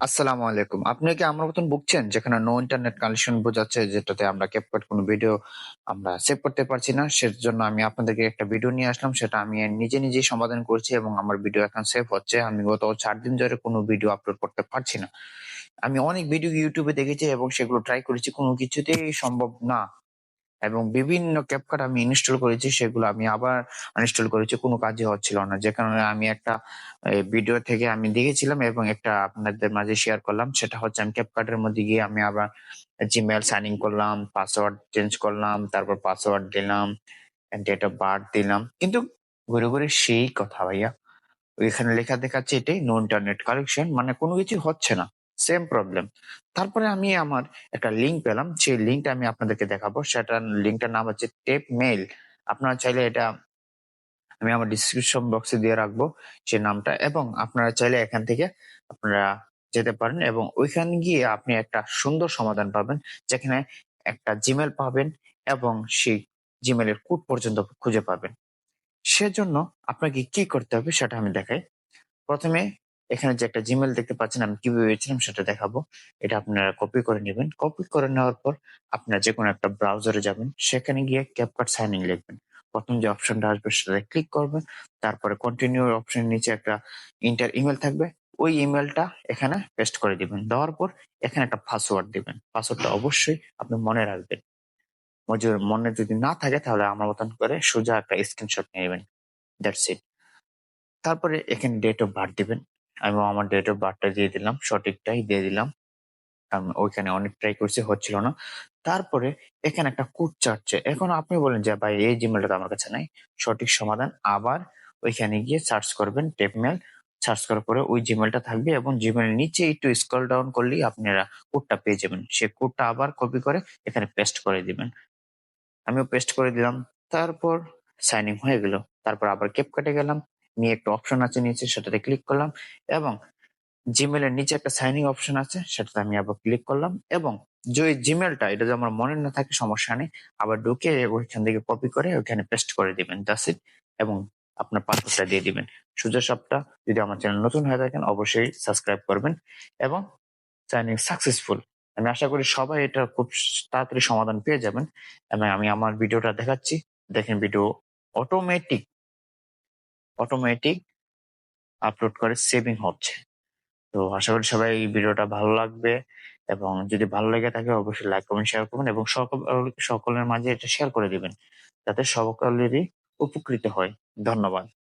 আসসালামু আলাইকুম। আপনি কি আমার মতন ভুগছেন? যেখানে নো ইন্টারনেট কানেকশন বোঝাচ্ছে যেটাতে আমরা CapCut কোনো ভিডিও আমরা সেভ করতে পারছি না। সেজন্য আমি আপনাদেরকে একটা ভিডিও নিয়ে আসলাম। সেটা আমি নিজে, নিজেই সমাধান করছি এবং আমার ভিডিও এখন সেভ হচ্ছে। আমি গত চার দিন ধরে কোনো ভিডিও আপলোড করতে পারছি না। আমি অনেক ভিডিও এ দেখেছি এবং সেগুলো ট্রাই করেছি। কোনো কিছুতেই সম্ভব না। এবং বিভিন্ন CapCut আমি ইনস্টল করেছি সেগুলো আমি আবার আনইনস্টল করেছি কোনো কাজই হচ্ছিল না। যে কারণে আমি একটা ভিডিও থেকে আমি দেখেছিলাম এবং একটা আপনাদের মাঝে শেয়ার করলাম। সেটা হচ্ছে আমি এর মধ্যে গিয়ে আমি আবার জিমেল সাইন ইন করলাম, পাসওয়ার্ড চেঞ্জ করলাম, তারপর পাসওয়ার্ড দিলাম, ডেট অফ বার্থ দিলাম। কিন্তু ঘুরে, ঘুরে সেই কথা ভাইয়া। ওইখানে লেখা দেখাচ্ছে এটাই নো ইন্টারনেট কানেকশন মানে কোনো কিছু হচ্ছে না। Same problem. তারপরে আমি আমার একটা লিঙ্ক পেলাম। সেই লিঙ্কটা আমি আপনাদেরকে দেখাবো। সেটার লিঙ্কটার নাম হচ্ছে টেপ মেইল। আপনারা চাইলে এটা আমি আমার ডিসক্রিপশন বক্সে দিয়ে রাখব সেই নামটা এবং আপনারা চাইলে এখান থেকে আপনারা যেতে পারেন এবং ওইখানে গিয়ে আপনি একটা সুন্দর সমাধান পাবেন যেখানে একটা জিমেল পাবেন এবং সেই জিমেলের কোড পর্যন্ত খুঁজে পাবেন সেজন্য আপনাকে কি করতে হবে সেটা আমি দেখাই প্রথমে এখানে যে একটা জিমেল দেখতে পাচ্ছেন, আমি কীভাবে পেয়েছিলাম সেটা দেখাবো। এটা আপনারা কপি করে নেবেন। কপি করে নেওয়ার পর আপনারা যে কোনো একটা ব্রাউজারে যাবেন, সেখানে গিয়ে ক্যাপকাট সাইন ইন লিখবেন। প্রথম যে অপশনটা আসবে সেটাতে ক্লিক করবেন। তারপরে কন্টিনিউ অপশনের নিচে একটা ইন্টার ইমেল থাকবে। ওই ইমেলটা এখানে পেস্ট করে দিবেন। দেওয়ার পর এখানে একটা পাসওয়ার্ড দিবেন। পাসওয়ার্ডটা অবশ্যই আপনি মনে রাখবেন। মনে যদি না থাকে তাহলে আমার মতন করে সোজা একটা স্ক্রিনশট নিয়ে নেবেন। দ্যাটস ইট তারপরে এখানে ডেট অফ বার্থ দিবেন। আমি আমার ডেট অফ বার্থটা দিয়ে দিলাম, সঠিকটাই দিয়ে দিলাম। কারণ ওইখানে অনেক ট্রাই করছি, হচ্ছিল না। তারপরে এখানে একটা কোড চাচ্ছে এখন আপনি বলেন যে, ভাই, এই জিমেলটা তো আমার কাছে নাই। সঠিক সমাধান, আবার ওইখানে গিয়ে সার্চ করবেন টেপমেল সার্চ করার পরে ওই জিমেলটা থাকবে এবং জিমেলের নিচে একটু স্ক্রল ডাউন করলেই আপনারা কোডটা পেয়ে যাবেন। সে কোডটা আবার কপি করে এখানে পেস্ট করে দিবেন। আমিও পেস্ট করে দিলাম। তারপর সাইনিং হয়ে গেল। তারপর আবার কেপ কেটে গেলাম। নিয়ে একটা অপশন আছে নিচে, সেটাতে ক্লিক করলাম এবং জিমেলের নিচে একটা সাইনিং অপশন আছে, সেটাতে আমি আবার ক্লিক করলাম এবং যে জিমেলটা এটা যদি আমার মনে না থাকে সমস্যা নেই, আবার ঢুকে ওইখান থেকে কপি করে ওইখানে পেস্ট করে দিবেন দাস ইট এবং আপনার পাসওয়ার্ডটা দিয়ে দিবেন। সোজা সবটা যদি আমার চ্যানেল নতুন হয়ে থাকেন, অবশ্যই সাবস্ক্রাইব করবেন এবং সাইনিং সাকসেসফুল আমি আশা করি সবাই এটা খুব তাড়াতাড়ি সমাধান পেয়ে যাবেন। এবং আমি আমার ভিডিওটা দেখাচ্ছি। দেখেন ভিডিও অটোমেটিক অটোমেটিক আপলোড করে সেভিং হচ্ছে। তো আশা করি সবাই এই ভিডিওটা ভালো লাগবে এবং যদি ভালো লেগে থাকে অবশ্যই লাইক কমেন্ট শেয়ার করবেন এবং সকল, সকলের মাঝে এটা শেয়ার করে দিবেন। যাতে সকলেরই উপকৃত হয়। ধন্যবাদ।